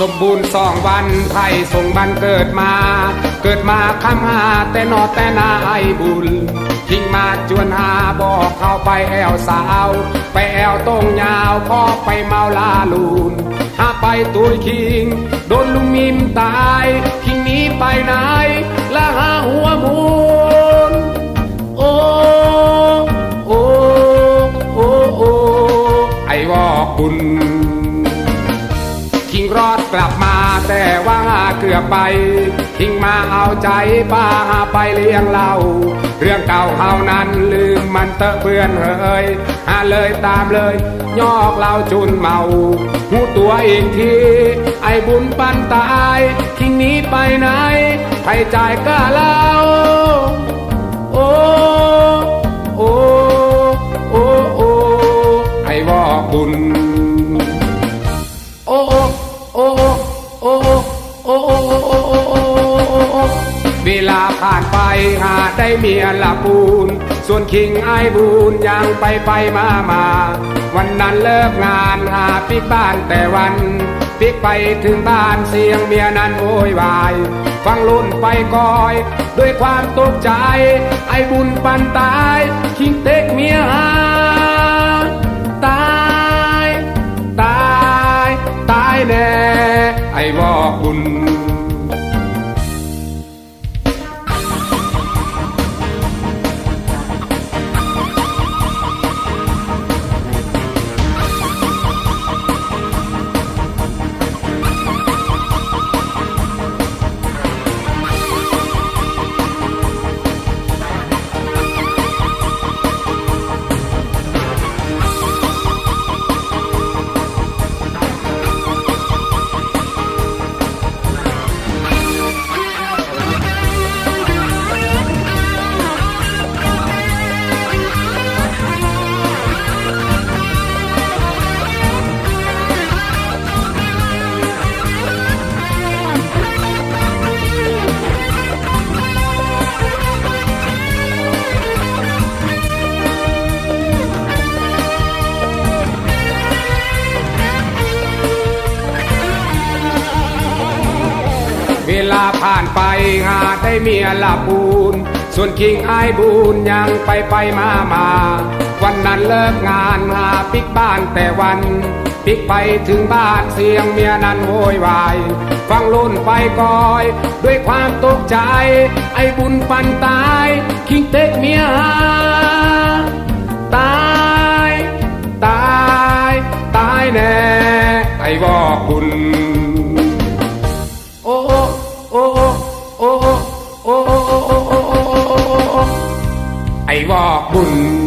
สมบูรณ์สองวันไทยส่งบันเกิดมา เกิดมาคำหาแต่นอแต่นาไอบุญทิ้งมาจวนหาบอกเข้าไปแอวสาว ไปแอวตรงยาวพอไปเมาลาลูนหาไปตุยคิง โดนลุงมิมตาย คิงนี้ไปไหนและหาหัวมูลโอ้โอ้โอ้โอ้ไอ้วอกบุญ กลับมาแต่ว่าเกือบไปคิงมาเอาใจป้าไปเลี้ยงเรา เรื่องเก่าเขานั้นลืมมันเตอะเพื่อนเฮ้ยหาเลยตามเลย ยอกเราจุนเมาหูตัวอีกที ไอ้บุญปันตายคิงนี้ไปไหนใครจ่ายก็เล่าโอ้โอ้โอ้โอ้ไอ้วอกบุญ อ้โอ้โอ้โอ้เวลาผ่านไปหาได้เมียละปูน ส่วนคิงไอ้บูนยังไปไปมามา วันนั้นเลิกงานหาปิกบ้านแต่วันปิกไปถึงบ้านเสียงเมียนั้นโวยวาย ฟังลุ่นไปกอย ด้วยความตกใจ ไอ้บุญปันตาย คิงเต็กเมียหา ให้บอกบุญ ลาผ่านไปหาได้เมียละปูน ส่วนคิงไอ้บูนยังไปไปมามา วันนั้นเลิกงานหาปิกบ้านแต่วันปิกไปถึงบ้านเสียงเมียนั้นโวยวาย ฟังลุ่นไปกอย ด้วยความตกใจ ไอ้บุญปันตาย คิงเต็กเมียหาตายตาย ตายแน่ ไอ้บอกบุญ บอกบุญ